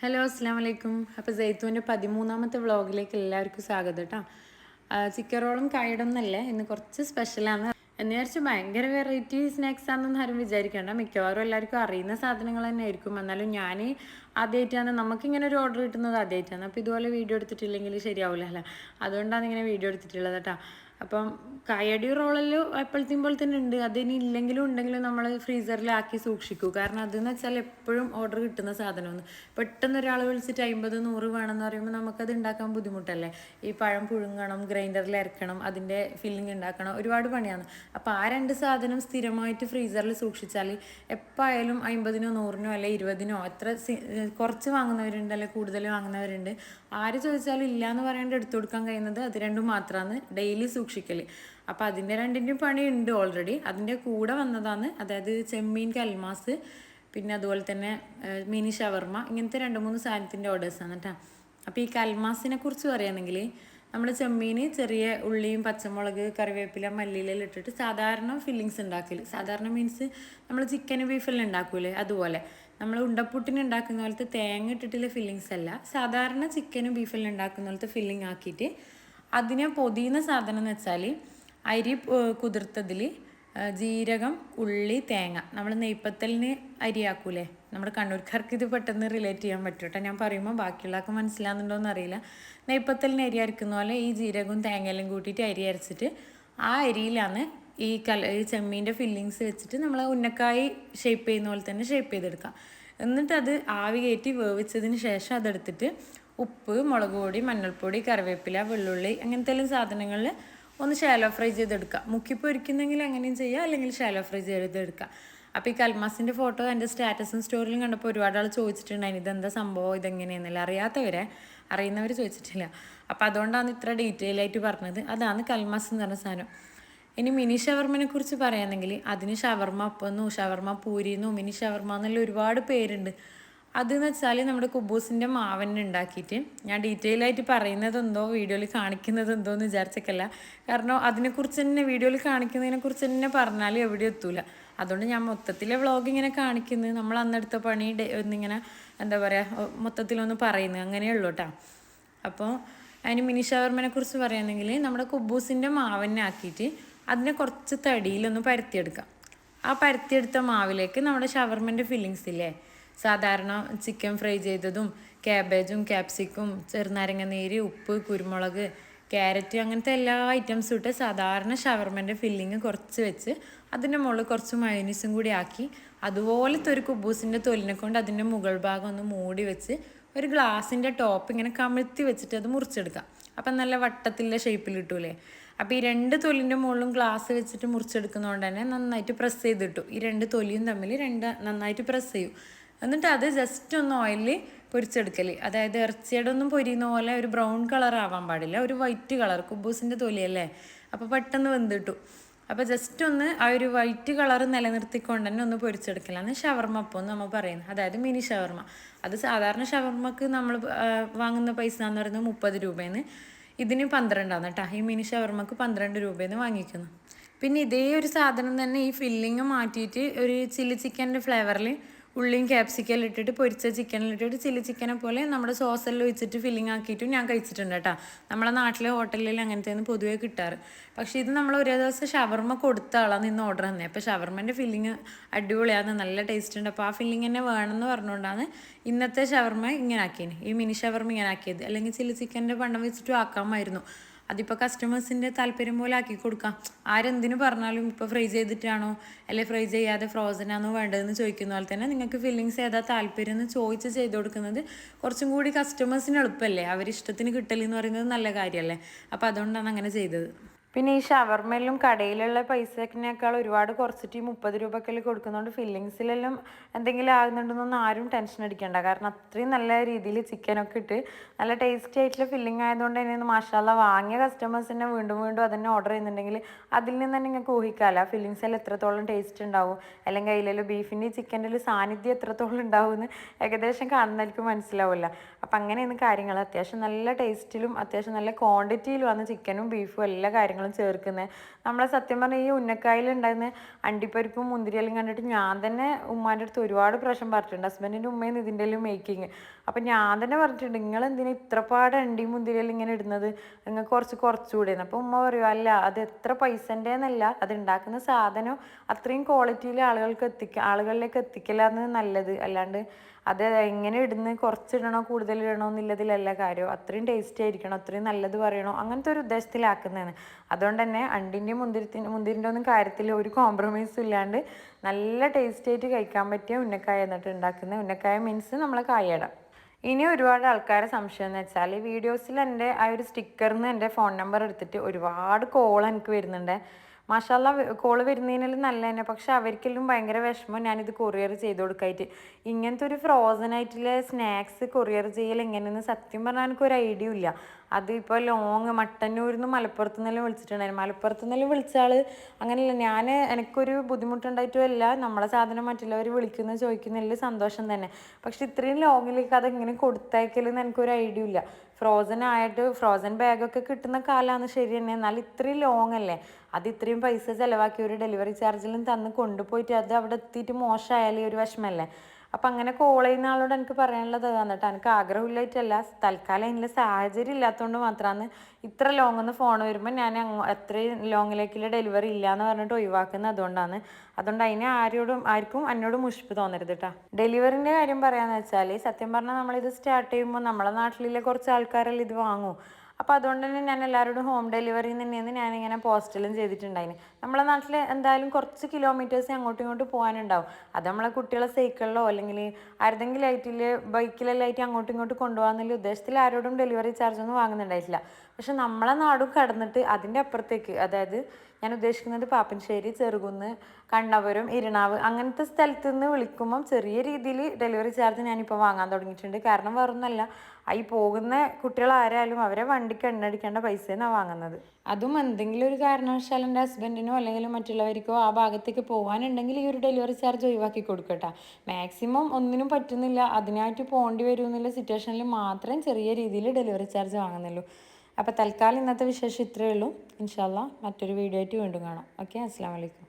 Hello അസ്സാം വലൈക്കും അപ്പോൾ ജയ്ത്തുവിന്റെ പതിമൂന്നാമത്തെ വ്ളോഗിലേക്ക് എല്ലാവർക്കും സ്വാഗതം കേട്ടോ ചിക്കൻ റോളും കായടും ഇന്ന് കുറച്ച് സ്പെഷ്യലാണ് എന്ന് വിചാരിച്ച് ഭയങ്കര വെറൈറ്റി സ്നാക്സ് ആണെന്നൊന്നും ആരും വിചാരിക്കേണ്ട. മിക്കവാറും എല്ലാവർക്കും അറിയുന്ന സാധനങ്ങൾ തന്നെ ആയിരിക്കും. എന്നാലും ഞാൻ ആദ്യമായിട്ടാണ് നമുക്കിങ്ങനെ ഒരു ഓർഡർ കിട്ടുന്നത് ആദ്യമായിട്ടാണ് അപ്പോൾ ഇതുപോലെ വീഡിയോ എടുത്തിട്ടില്ലെങ്കിൽ ശരിയാവില്ല അതുകൊണ്ടാണ് ഇങ്ങനെ വീഡിയോ എടുത്തിട്ടുള്ളത് കേട്ടോ അപ്പം കായടി റോളിൽ പോലെ തന്നെ ഉണ്ട്. അതിനി ഇല്ലെങ്കിലും ഉണ്ടെങ്കിലും നമ്മൾ ഫ്രീസറിലാക്കി സൂക്ഷിക്കൂ. കാരണം അതെന്ന് വെച്ചാൽ എപ്പോഴും ഓർഡർ കിട്ടുന്ന സാധനമൊന്നും പെട്ടെന്ന് ഒരാൾ വിളിച്ചിട്ട് അമ്പത് നൂറ് വേണമെന്ന് പറയുമ്പോൾ നമുക്കത് ഉണ്ടാക്കാൻ ബുദ്ധിമുട്ടല്ലേ? ഈ പഴം പുഴുങ്ങണം ഗ്രൈൻഡറിൽ ഇറക്കണം അതിന്റെ ഫില്ലിംഗ് ഉണ്ടാക്കണം ഒരുപാട് പണിയാണ്. അപ്പോൾ ആ രണ്ട് സാധനം സ്ഥിരമായിട്ട് ഫ്രീസറിൽ സൂക്ഷിച്ചാൽ എപ്പോഴായാലും അമ്പതിനോ നൂറിനോ അല്ലെ ഇരുപതിനോ എത്ര കുറച്ച് വാങ്ങുന്നവരുണ്ട് അല്ലെ കൂടുതൽ വാങ്ങുന്നവരുണ്ട്. ആര് ചോദിച്ചാലും ഇല്ല എന്ന് പറയാണ്ട് എടുത്തു കൊടുക്കാൻ കഴിയുന്നത് അത് രണ്ടും മാത്രമാണ് ഡെയിലി സൂക്ഷിക്കൽ അപ്പോൾ അതിന്റെ രണ്ടിന്റെയും ഉണ്ട് ഓൾറെഡി അതിന്റെ കൂടെ വന്നതാണ് അതായത് ചെമ്മീൻ കൽമാസ് പിന്നെ അതുപോലെ തന്നെ മിനി ഷവർമ ഇങ്ങനത്തെ രണ്ട് മൂന്ന് സാധനത്തിന്റെ ഓർഡേഴ്സാണ് കേട്ടോ അപ്പോൾ ഈ കൽമാസിനെ കുറിച്ച് പറയുകയാണെങ്കിൽ നമ്മൾ ചെമ്മീൻ ചെറിയ ഉള്ളിയും പച്ചമുളക് കറിവേപ്പില മല്ലിയിലെല്ലാം ഇട്ടിട്ട് സാധാരണ ഫില്ലിങ്സ് ഉണ്ടാക്കൽ സാധാരണ മീൻസ് നമ്മൾ ചിക്കൻ ബീഫെല്ലാം ഉണ്ടാക്കൂലേ അതുപോലെ. നമ്മൾ ഉണ്ടപ്പുട്ടിന് ഉണ്ടാക്കുന്ന പോലത്തെ തേങ്ങ ഇട്ടിട്ടുള്ള ഫില്ലിങ്സ് അല്ല സാധാരണ ചിക്കനും ബീഫെല്ലാം ഉണ്ടാക്കുന്ന പോലത്തെ ഫില്ലിങ് ആക്കിയിട്ട് അതിനെ പൊതിയുന്ന സാധനം എന്ന് വെച്ചാൽ അരി കുതിർത്തതിൽ ജീരകം ഉള്ളി തേങ്ങ. നമ്മൾ നെയ്പ്പത്തലിന് അരിയാക്കൂലേ? നമ്മുടെ കണ്ണൂർക്കാർക്ക് ഇത് പെട്ടെന്ന് റിലേറ്റ് ചെയ്യാൻ പറ്റും കേട്ടോ. ഞാൻ പറയുമ്പോൾ ബാക്കിയുള്ളവർക്ക് മനസ്സിലാകുന്നുണ്ടോ എന്നറിയില്ല. നെയ്പ്പത്തലിന് അരി അരക്കുന്ന പോലെ ഈ ജീരകവും തേങ്ങയെല്ലാം കൂട്ടിയിട്ട് അരി അരച്ചിട്ട് ആ അരിയിലാണ് ഈ കല ഈ ചെമ്മീന്റെ ഫില്ലിങ്സ് വെച്ചിട്ട് നമ്മൾ ഉന്നക്കായി ഷേപ്പ് ചെയ്യുന്ന പോലെ തന്നെ ഷേപ്പ് ചെയ്തെടുക്കാം. എന്നിട്ട് അത് ആവി കയറ്റി വേവിച്ചതിന് ശേഷം അതെടുത്തിട്ട് ഉപ്പ് മുളക് പൊടി മഞ്ഞൾപ്പൊടി കറിവേപ്പില വെള്ളുള്ളി അങ്ങനത്തെ എല്ലാം സാധനങ്ങളിൽ ഒന്ന് ഷാലോ ഫ്രൈ ചെയ്തെടുക്കുക. മുക്കി പൊരിക്കുന്നെങ്കിൽ അങ്ങനെയും ചെയ്യുക അല്ലെങ്കിൽ ഷാലോ ഫ്രൈ ചെയ്തെടുക്കുക. അപ്പോൾ ഈ കൽമാസിന്റെ ഫോട്ടോ എന്റെ സ്റ്റാറ്റസും സ്റ്റോറിയിലും കണ്ടപ്പോൾ ഒരുപാട് ആൾ ചോദിച്ചിട്ടുണ്ടായിരുന്നു ഇതെന്താ സംഭവം? ഇതെങ്ങനെയെന്നല്ല അറിയാത്തവരെ അറിയുന്നവർ ചോദിച്ചിട്ടില്ല. അപ്പോൾ അതുകൊണ്ടാണ് ഇത്ര ഡീറ്റെയിൽ ആയിട്ട് പറഞ്ഞത്. അതാണ് കൽമാസ് എന്ന് പറഞ്ഞ സാധനം. ഇനി മിനി ഷവർമ്മനെ കുറിച്ച് പറയുകയാണെങ്കിൽ അതിന് ഷവർമ്മ അപ്പമെന്നോ ഷവർമ്മ പൂരിന്നോ മിനി ഷവർമ്മ എന്നുള്ള ഒരുപാട് പേരുണ്ട്. അതെന്ന് വെച്ചാൽ നമ്മുടെ കുബൂസിന്റെ മാവൻ ഉണ്ടാക്കിയിട്ട് ഞാൻ ഡീറ്റെയിൽ ആയിട്ട് പറയുന്നത് എന്തോ വീഡിയോയിൽ കാണിക്കുന്നത് എന്തോ എന്ന് വിചാരിച്ചേക്കല്ല. കാരണം അതിനെക്കുറിച്ച് തന്നെ വീഡിയോയിൽ കാണിക്കുന്നതിനെക്കുറിച്ച് തന്നെ പറഞ്ഞാൽ എവിടെ എത്തൂല. അതുകൊണ്ട് ഞാൻ മൊത്തത്തിലെ വ്ളോഗ് ഇങ്ങനെ കാണിക്കുന്നത് നമ്മൾ അന്നെടുത്ത പണി ഒന്നിങ്ങനെ എന്താ പറയുക മൊത്തത്തിലൊന്ന് പറയുന്നത് അങ്ങനെയുള്ളൂ കേട്ടോ അപ്പോൾ അതിന് മിനി ഷവർമ്മനെ കുറിച്ച് പറയുകയാണെങ്കിൽ നമ്മുടെ കുബൂസിന്റെ മാവനെ ആക്കിയിട്ട് അതിനെ കുറച്ച് തടിയിലൊന്ന് പരത്തിയെടുക്കാം. ആ പരത്തിയെടുത്ത മാവിലേക്ക് നമ്മുടെ ഷവർമ്മന്റെ ഫില്ലിങ്സ് ഇല്ലേ? സാധാരണ ചിക്കൻ ഫ്രൈ ചെയ്തതും ക്യാബേജും ക്യാപ്സിക്കും ചെറുനാരങ്ങ നീര് ഉപ്പ് കുരുമുളക് ക്യാരറ്റ് അങ്ങനത്തെ എല്ലാ ഐറ്റംസും ഇട്ട് സാധാരണ ഷവർമന്റെ ഫില്ലിങ് കുറച്ച് വെച്ച് അതിന്റെ മുകളിൽ കുറച്ച് മയോനീസും കൂടി ആക്കി അതുപോലത്തെ ഒരു കുബൂസിന്റെ തൊലിനെ കൊണ്ട് അതിന്റെ മുകൾ ഭാഗം ഒന്ന് മൂടി വെച്ച് ഒരു ഗ്ലാസിന്റെ ടോപ്പ് ഇങ്ങനെ കമിഴ്ത്തി വെച്ചിട്ട് അത് മുറിച്ചെടുക്കാം. അപ്പം നല്ല വട്ടത്തിലെ ഷേപ്പിൽ കിട്ടൂലേ? അപ്പോൾ ഈ രണ്ട് തൊലിന്റെ മുകളിലും ഗ്ലാസ് വെച്ചിട്ട് മുറിച്ചെടുക്കുന്നതുകൊണ്ട് തന്നെ നന്നായിട്ട് പ്രസ് ചെയ്തിട്ടു. ഈ രണ്ട് തൊലിയും തമ്മിൽ രണ്ട് നന്നായിട്ട് പ്രസ് ചെയ്യും. എന്നിട്ട് അത് ജസ്റ്റ് ഒന്ന് ഓയിലിൽ പൊരിച്ചെടുക്കൽ അതായത് ഇറച്ചിയുടെ ഒന്നും പൊരിയുന്ന പോലെ ഒരു ബ്രൗൺ കളർ ആവാൻ പാടില്ല. ഒരു വൈറ്റ് കളർ കുബൂസിന്റെ തൊലിയല്ലേ? അപ്പോൾ പെട്ടെന്ന് വെന്തിട്ടു. അപ്പോൾ ജസ്റ്റ് ഒന്ന് ആ ഒരു വൈറ്റ് കളർ നിലനിർത്തിക്കൊണ്ട് തന്നെ ഒന്ന് പൊരിച്ചെടുക്കലാണ്. ഷവർമ അപ്പം നമ്മൾ പറയുന്നത്. അതായത് മിനി ഷവർമ. അത് സാധാരണ ഷവർമക്ക് നമ്മൾ വാങ്ങുന്ന പൈസ എന്ന് പറയുന്നത് മുപ്പത് രൂപയെന്ന് ഇതിന് പന്ത്രണ്ടാണ് കേട്ടോ. ഈ മിനി ഷവർമക്ക് പന്ത്രണ്ട് രൂപയെന്ന് വാങ്ങിക്കുന്നു. പിന്നെ ഇതേ ഒരു സാധനം തന്നെ ഈ ഫില്ലിങ് മാറ്റിയിട്ട് ഒരു ചില്ലി ചിക്കന്റെ ഫ്ലേവറിൽ ഉള്ളിയും ക്യാപ്സിക്കൽ ഇട്ടിട്ട് പൊരിച്ച ചിക്കനിലിട്ടിട്ട് ചില്ലി ചിക്കനെ പോലെ നമ്മുടെ സോസെല്ലാം ഒഴിച്ചിട്ട് ഫില്ലിംഗ് ആക്കിയിട്ടും ഞാൻ കഴിച്ചിട്ടുണ്ട് കേട്ടോ. നമ്മളെ നാട്ടിലെ ഹോട്ടലിൽ അങ്ങനത്തെ പൊതുവേ കിട്ടാറ്. പക്ഷേ ഇത് നമ്മൾ ഒരേ ദിവസം ഷവർമ്മ കൊടുത്ത ആളാണ് ഇന്ന് ഓർഡർ തന്നെ. അപ്പോൾ ഷവർമ്മന്റെ ഫില്ലിങ് അടിപൊളിയാണ് നല്ല ടേസ്റ്റ് ഉണ്ട്. അപ്പോൾ ആ ഫില്ലിംഗ് തന്നെ വേണമെന്ന് പറഞ്ഞുകൊണ്ടാണ് ഇന്നത്തെ ഷവർമ്മ ഇങ്ങനെ ആക്കിയത് ഈ മിനി ഷവർമ്മ ഇങ്ങനെ ആക്കിയത്. അല്ലെങ്കിൽ ചില്ലി ചിക്കന്റെ പണ്ടം വെച്ചിട്ടും ആക്കാമായിരുന്നു. അതിപ്പോൾ കസ്റ്റമേഴ്സിന്റെ താല്പര്യം പോലെ ആക്കി കൊടുക്കാം. ആരെന്തിനു പറഞ്ഞാലും ഇപ്പോൾ ഫ്രൈ ചെയ്തിട്ടാണോ? അല്ലെ ഫ്രൈ ചെയ്യാതെ ഫ്രോസൺ ആണോ വേണ്ടതെന്ന് ചോദിക്കുന്ന പോലെ തന്നെ നിങ്ങൾക്ക് ഫില്ലിങ്സ് ഏതാ താല്പര്യം എന്ന് ചോദിച്ച് ചെയ്ത് കൊടുക്കുന്നത് കുറച്ചും കൂടി കസ്റ്റമേഴ്സിന് എളുപ്പമല്ലേ അവരിഷ്ടത്തിന് കിട്ടലെന്ന് പറയുന്നത് നല്ല കാര്യമല്ലേ അപ്പോൾ അതുകൊണ്ടാണ് അങ്ങനെ ചെയ്തത്. പിന്നെ ഈ ഷവർമയിലും കടയിലുള്ള പൈസക്കിനേക്കാൾ ഒരുപാട് കുറച്ചിട്ട് ഈ മുപ്പത് രൂപക്കെല്ലാം കൊടുക്കുന്നതുകൊണ്ട് ഫില്ലിങ്സിലെല്ലാം എന്തെങ്കിലും ആകുന്നുണ്ടെന്നൊന്നും ആരും ടെൻഷൻ അടിക്കേണ്ട. കാരണം അത്രയും നല്ല രീതിയിൽ ചിക്കനൊക്കെ ഇട്ട് നല്ല ടേസ്റ്റി ആയിട്ടുള്ള ഫില്ലിംഗ് ആയതുകൊണ്ട് തന്നെ മാഷാല്ല വാങ്ങിയ കസ്റ്റമേഴ്സിനെ വീണ്ടും വീണ്ടും അതന്നെ ഓർഡർ ചെയ്യുന്നുണ്ടെങ്കിൽ അതിൽ നിന്ന് തന്നെ നിങ്ങൾക്ക് ഫില്ലിങ്സ് ഫില്ലിങ്സിൽ എത്രത്തോളം ടേസ്റ്റ് ഉണ്ടാവും. അല്ലെങ്കിൽ അതിലെല്ലാം ബീഫിന്റെ ചിക്കന്റെ സാന്നിധ്യം എത്രത്തോളം ഉണ്ടാവും എന്ന് ഏകദേശം കാണുന്നതായിരിക്കും മനസ്സിലാവില്ല അപ്പം അങ്ങനെയാണ് കാര്യങ്ങൾ. അത്യാവശ്യം നല്ല ടേസ്റ്റിലും അത്യാവശ്യം നല്ല ക്വാണ്ടിറ്റിയിലും ക്വാണ്ടിറ്റിയിലുമാണ് ചിക്കനും ബീഫും എല്ലാ കാര്യങ്ങളും കാര്യങ്ങളും ചേർക്കുന്നത് നമ്മളെ സത്യം പറഞ്ഞാൽ ഈ ഉന്നക്കായിലുണ്ടായിരുന്ന അണ്ടിപ്പരിപ്പും മുന്തിരിയെല്ലാം കണ്ടിട്ട് ഞാൻ തന്നെ ഉമ്മാന്റെ അടുത്ത് ഒരുപാട് പ്രാവശ്യം പറഞ്ഞിട്ടുണ്ട്. ഹസ്ബൻഡിന്റെ ഉമ്മയും ഇതിന്റെ എല്ലാം മേക്കിങ് അപ്പം ഞാൻ തന്നെ പറഞ്ഞിട്ടുണ്ട് നിങ്ങൾ എന്തിനാ ഇത്രപാട് അണ്ടി മുന്തിരിയെല്ലാം ഇങ്ങനെ ഇടുന്നത്? നിങ്ങൾക്ക് കുറച്ച് കുറച്ചുകൂടെ അപ്പോൾ ഉമ്മ പറയും അല്ല അത് എത്ര പൈസന്റെ എന്നല്ല അത് ഉണ്ടാക്കുന്ന സാധനം അത്രയും ക്വാളിറ്റിയിൽ ആളുകൾക്ക് എത്തിക്കുക ആളുകളിലേക്ക് എത്തിക്കലാണ് നല്ലത്. അല്ലാണ്ട് അത് എങ്ങനെ ഇടുന്ന് കുറച്ചിടണോ കൂടുതൽ ഇടണോ എന്നുള്ളതിലല്ല കാര്യം. അത്രയും ടേസ്റ്റി ആയിരിക്കണം അത്രയും നല്ലത് പറയണോ അങ്ങനത്തെ ഒരു ഉദ്ദേശത്തിലാക്കുന്നതാണ്. അതുകൊണ്ട് തന്നെ അണ്ടിന്റെ മുന്തിരത്തിന്റെ മുന്തിരിന്റെ ഒന്നും കാര്യത്തിൽ ഒരു കോംപ്രമൈസും ഇല്ലാണ്ട് നല്ല ടേസ്റ്റി ആയിട്ട് കഴിക്കാൻ പറ്റിയ ഉന്നക്കായ എന്നിട്ട് ഉണ്ടാക്കുന്നത് ഉന്നക്കായ മീൻസ് നമ്മളെ കായട. ഇനി ഒരുപാട് ആൾക്കാരെ സംശയം എന്ന് വെച്ചാൽ ഈ വീഡിയോസിൽ എന്റെ ആ ഒരു സ്റ്റിക്കറിൽ നിന്ന് എന്റെ ഫോൺ നമ്പർ എടുത്തിട്ട് ഒരുപാട് കോൾ എനിക്ക് വരുന്നുണ്ട്. മാഷാല്ല കോൾ വരുന്നതിനെല്ലാം നല്ല തന്നെ പക്ഷെ അവർക്കെല്ലാം ഭയങ്കര വിഷമം ഞാനിത് കൊറിയർ ചെയ്ത് കൊടുക്കായിട്ട്. ഇങ്ങനത്തെ ഒരു ഫ്രോസൺ ആയിട്ടുള്ള സ്നാക്സ് കൊറിയർ ചെയ്യൽ എങ്ങനെയെന്ന് സത്യം പറഞ്ഞാൽ എനിക്ക് ഒരു ഐഡിയ ഇല്ല. അത് ഇപ്പോൾ ലോങ് മട്ടന്നൂരിൽ നിന്ന് മലപ്പുറത്ത് നിന്നെല്ലാം വിളിച്ചിട്ടുണ്ടായിരുന്നു. മലപ്പുറത്ത് നിന്നെല്ലാം വിളിച്ച ആൾ അങ്ങനെയല്ല. ഞാൻ എനിക്കൊരു ബുദ്ധിമുട്ടുണ്ടായിട്ടുമല്ല. നമ്മളെ സാധനം മറ്റുള്ളവർ വിളിക്കുന്നു ചോദിക്കുന്നതിൽ സന്തോഷം തന്നെ. പക്ഷെ ഇത്രയും ലോങ്ങിലേക്ക് അതെങ്ങനെ കൊടുത്തയക്കലെന്ന് എനിക്കൊരു ഐഡിയ ഇല്ല. ഫ്രോസൺ ആയിട്ട് ഫ്രോസൺ ബാഗൊക്കെ കിട്ടുന്ന കാലമാണ് ശരി തന്നെ. എന്നാൽ ഇത്രയും ലോങ് അല്ലേ? അത് ഇത്രയും പൈസ ചിലവാക്കി ഒരു ഡെലിവറി ചാർജിലും തന്ന് കൊണ്ടുപോയിട്ട് അത് അവിടെ എത്തിയിട്ട് മോശമായാലേ ഒരു വിഷമല്ലേ അപ്പം അങ്ങനെ കോൾ ചെയ്യുന്ന ആളോട് എനിക്ക് പറയാനുള്ളത് തന്നിട്ട് എനിക്ക് ആഗ്രഹമില്ലായിട്ടല്ല. തൽക്കാലം അതിനുള്ള സാഹചര്യം ഇല്ലാത്തതുകൊണ്ട് മാത്രമാണ് ഇത്ര ലോങ് ഒന്ന് ഫോൺ വരുമ്പോൾ ഞാൻ അത്രയും ലോങ്ങിലേക്കുള്ള ഡെലിവറി ഇല്ല എന്ന് പറഞ്ഞിട്ട് ഒഴിവാക്കുന്നത് അതുകൊണ്ടാണ്. അതുകൊണ്ട് അതിനെ ആരോടും ആർക്കും എന്നോട് മുഷിപ്പ് തോന്നരുത് കേട്ടോ ഡെലിവറിന്റെ കാര്യം പറയാമെന്ന് വെച്ചാൽ സത്യം പറഞ്ഞാൽ നമ്മളിത് സ്റ്റാർട്ട് ചെയ്യുമ്പോൾ നമ്മളെ നാട്ടിലെ കുറച്ച് ആൾക്കാരെല്ലാം ഇത് വാങ്ങും. അപ്പോൾ അതുകൊണ്ട് തന്നെ ഞാൻ എല്ലാവരോടും ഹോം ഡെലിവറി തന്നെയാണ് ഞാനിങ്ങനെ പോസ്റ്റലും ചെയ്തിട്ടുണ്ടായിന്. നമ്മളെ നാട്ടിൽ എന്തായാലും കുറച്ച് കിലോമീറ്റേഴ്സ് അങ്ങോട്ടും ഇങ്ങോട്ടും പോകാനുണ്ടാവും. അത് നമ്മളെ കുട്ടികളെ സൈക്കിളിലോ അല്ലെങ്കിൽ ആരുടെങ്കിലും ആയിട്ടിൽ ബൈക്കിലെല്ലാം ആയിട്ട് അങ്ങോട്ടും ഇങ്ങോട്ടും കൊണ്ടുപോകാന്നുള്ള ഉദ്ദേശത്തിൽ ആരോടും ഡെലിവറി ചാർജ് ഒന്നും വാങ്ങുന്നുണ്ടായിട്ടില്ല. പക്ഷെ നമ്മളെ നാടും കടന്നിട്ട് അതിന്റെ അപ്പുറത്തേക്ക് അതായത് ഞാൻ ഉദ്ദേശിക്കുന്നത് പാപ്പൻശ്ശേരി ചെറുകുന്ന് കണ്ണവരും ഇരിണാവ് അങ്ങനത്തെ സ്ഥലത്ത് നിന്ന് വിളിക്കുമ്പം ചെറിയ രീതിയിൽ ഡെലിവറി ചാർജ് ഞാനിപ്പോൾ വാങ്ങാൻ തുടങ്ങിയിട്ടുണ്ട്. കാരണം വേറൊന്നല്ല ഈ പോകുന്ന കുട്ടികൾ ആരായാലും അവരെ വണ്ടിക്ക് എണ്ണടിക്കേണ്ട പൈസയാണ് വാങ്ങുന്നത്. അതും എന്തെങ്കിലും ഒരു കാരണവശാൽ എന്റെ ഹസ്ബൻഡിനോ അല്ലെങ്കിൽ മറ്റുള്ളവർക്കോ ആ ഭാഗത്തേക്ക് പോകാനുണ്ടെങ്കിൽ ഈ ഒരു ഡെലിവറി ചാർജ് ഒഴിവാക്കി കൊടുക്കട്ടെ. മാക്സിമം ഒന്നിനും പറ്റുന്നില്ല അതിനായിട്ട് പോകേണ്ടി വരുമെന്നുള്ള സിറ്റുവേഷനിൽ മാത്രം ചെറിയ രീതിയിൽ ഡെലിവറി ചാർജ് വാങ്ങുന്നുള്ളൂ. അപ്പോൾ തൽക്കാലം ഇന്നത്തെ വിശേഷം ഇത്രയേ ഉള്ളൂ. ഇൻഷാല്ല മറ്റൊരു വീഡിയോ ആയിട്ട് വീണ്ടും കാണാം. ഓക്കെ അസ്സാം വലൈക്കും